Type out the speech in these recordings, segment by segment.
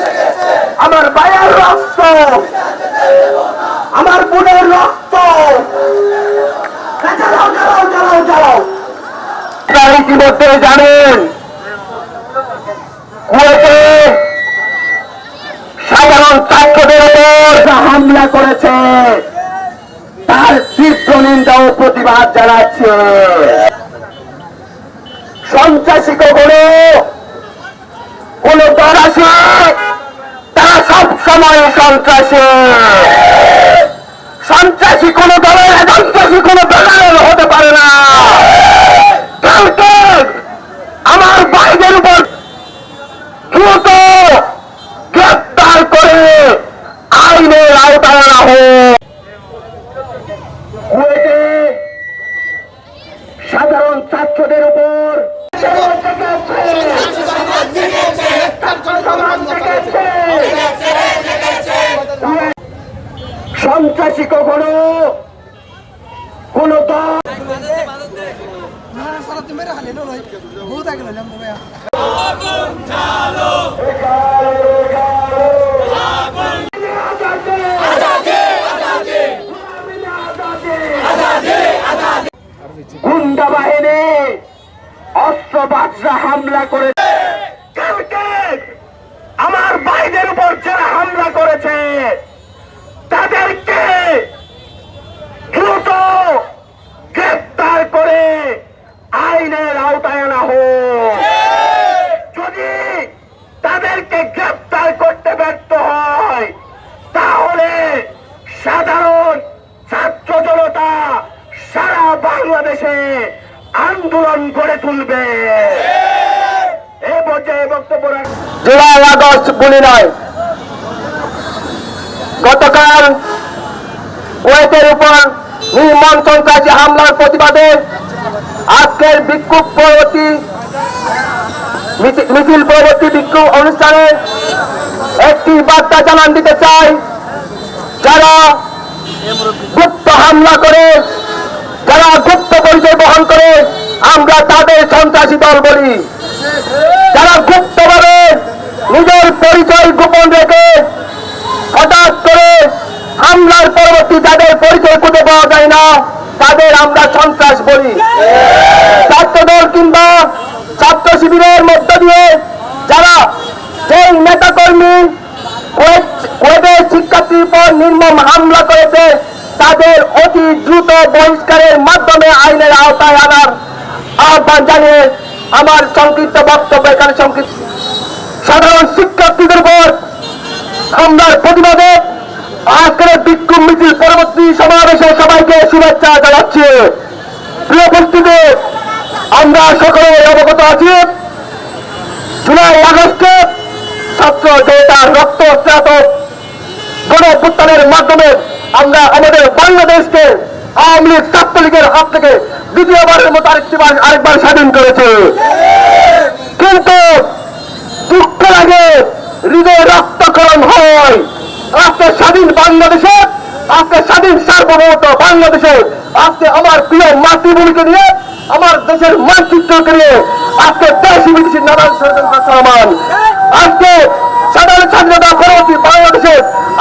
লেগেছে আমার ভাইয়ের রক্ত, আমার বোনের রক্ত। জানেন, কুয়েতে সাধারণ ছাত্রদের উপর যা হামলা করেছে, তার তীব্র নিন্দা ও প্রতিবাদ জানাচ্ছে। সন্ত্রাসী কখনো কোন দল আছে তারা সব সময় সন্ত্রাসী। সন্ত্রাসী কোন দলের সন্ত্রাসী কোন দলের হতে পারে না। আমার ভাইদের উপর দ্রুত গ্রেপ্তার করে আইনের আওতায় আনা হোক কুয়েটে সাধারণ ছাত্রদের উপর সন্ত্রাসী কখনো? কোন গুন্ডা বাহিনী অস্ত্র বাজরা হামলা করে কালকে আমার ভাইদের উপর যারা হামলা করেছে তাদেরকে দ্রুত গ্রেপ্তার করে আইনের আওতায় আনা হোক যদি তাদেরকে গ্রেপ্তার করতে ব্যর্থ হয় তাহলে সাধারণ ছাত্র জনতা সারা বাংলাদেশে আন্দোলন গড়ে তুলবে। জুলাই আগস্ট বলি নয়। গতকাল কুয়েতের উপর নির্মম সন্ত্রাসী হামলার প্রতিবাদে আজকের বিক্ষোভ পরবর্তী মিছিল- পরবর্তী বিক্ষোভ অনুষ্ঠানে একটি বার্তা জানান দিতে চাই। যারা গুপ্ত হামলা করে পরিচয় করে আমরা তাদের সন্ত্রাসী দল বলি। যারা গুপ্তভাবে নিজের পরিচয় গোপন রেখে হঠাৎ করে হামলার পরবর্তী যাদের পরিচয় খুঁজে পাওয়া যায় না, তাদের আমরা সন্ত্রাস বলি। ছাত্রদল কিংবা ছাত্র শিবিরের মধ্য দিয়ে যারা সেই নেতাকর্মী কুয়েত- কুয়েতের শিক্ষার্থীর উপর নির্মম হামলা করেছে তাদের অতি দ্রুত বহিষ্কারের মাধ্যমে আইনের আওতায় আনার আহ্বান জানিয়ে আমার সংক্ষিপ্ত বক্তব্য এখানে সংক্ষিপ্ত। সাধারণ শিক্ষার্থীদের উপর হামলার প্রতিবাদে আজকের বিক্ষোভ মিছিল পরবর্তী সমাবেশে সবাইকে শুভেচ্ছা জানাচ্ছি। প্রিয় উপস্থিতি, আমরা সকলে অবগত আছি, জুলাই আগস্টে ছাত্র জনতার রক্ত স্নাত গণ অভ্যুত্থানের মাধ্যমে আমরা আমাদের বাংলাদেশকে আওয়ামী লীগ ছাত্রলীগের হাত থেকে দ্বিতীয়বারের মতো আরেকটিবার আরেকবার স্বাধীন করেছে। কিন্তু দুঃখ লাগে হৃদয় রক্তকরণ হয়। আজকে স্বাধীন বাংলাদেশে, আজকে স্বাধীন সার্বভৌমত্ব বাংলাদেশে, আজকে আমার প্রিয় মাতৃভূমিকে নিয়ে, আমার দেশের মানচিত্রকে নিয়ে আজকে দেশি বিদেশি নানান ষড়যন্ত্র আজকে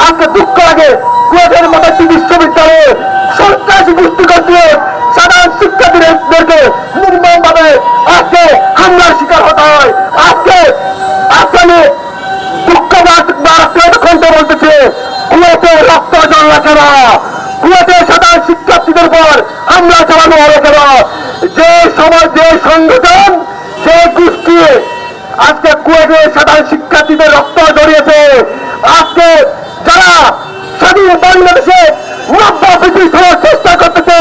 আজকে দুঃখ লাগে কুয়েতের মতো একটি বিশ্ববিদ্যালয়ে সন্ত্রাসী গোষ্ঠীগত দিয়ে সাধারণ শিক্ষার্থীদেরকে নির্মম ভাবে আজকে হামলার শিকার হতে হয়। আজকে আজকে আমি দুঃখ কণ্ঠ বলতেছে, কুয়েতে রক্ত জল কেন কুয়েতে সাধারণ শিক্ষার্থীদের উপর হামলা চালানো হলো কেন? যে সমাজ, যে সংগঠন যে গোষ্ঠী আজকে কুয়েতে সাধারণ শিক্ষার্থীদের রক্ত জড়িয়েছে আজকে যারা স্বাধীন বাংলাদেশে নব্য ব্রিটিশ হওয়ার চেষ্টা করতেছে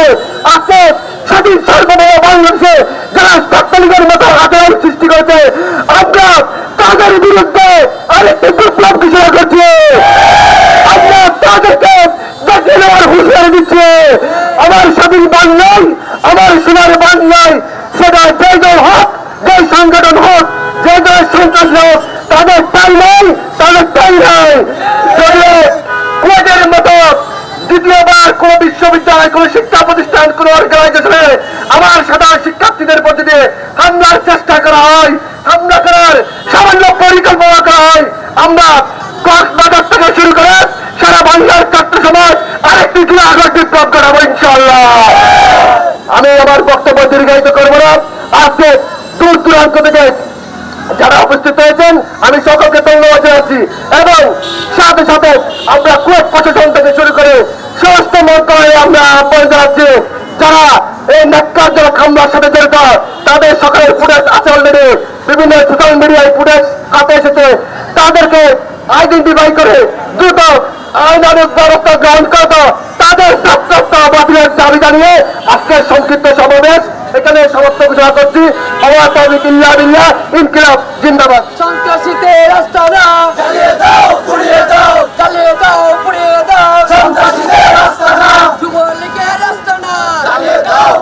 আজকে স্বাধীন সার্বভৌম বাংলাদেশে যারা ছাত্রলীগের মতো আচরণ সৃষ্টি করেছে আমরা তাদের বিরুদ্ধে আরেকটি বিপ্লব ঘোষণা করছি আমরা তাদেরকে দেখে নেওয়ার হুঁশিয়ারি দিচ্ছি আমার স্বাধীন বাংলায় আমার সোনার বাংলায় সেটা যে দল হোক, যে সংগঠন হোক, যে দলের সন্ত্রাস হোক, তাদের তাই নেই, তাদের তাই নাই। যদি কুয়েটের মতো দ্বিতীয়বার কোন বিশ্ববিদ্যালয়, কোন শিক্ষা প্রতিষ্ঠান, কোন অর্গানাইজেশনে আমার সাধারণ শিক্ষার্থীদের প্রতি হামলার চেষ্টা করা হয়। হামলা করার সামান্য পরিকল্পনা করা হয়। আমরা কক্সবাজার থেকে শুরু করে আজকে দূর দূরান্ত থেকে যারা উপস্থিত হয়েছেন, আমি সকলকে ধন্যবাদ জানাচ্ছি। এবং সাথে সাথে আমরা কুয়েত প্রশাসন থেকে শুরু করে সমস্ত মন্ত্রণালয়ে আমরা আহ্বান জানাচ্ছি, যারা এই ন্যাক্কারজনক হামলার সাথে জড়িত, তাদের সকালের ফুটেজ আছে অলরেডি বিভিন্ন সোশ্যাল মিডিয়ায় ফুটেজ হাতে এসেছে। তাদেরকে আইডেন্টিফাই করে দ্রুত আইনানুক ব্যবস্থা গ্রহণ করত তাদের আজকের সংক্ষিপ্ত সমাবেশ এখানে সমস্ত ঘোষণা করছি। ইনকিলাব জিন্দাবাদ। সন্ত্রাসীতে রাস্তা না দাও রাস্তা না যুবলীগের রাস্তা না। দাও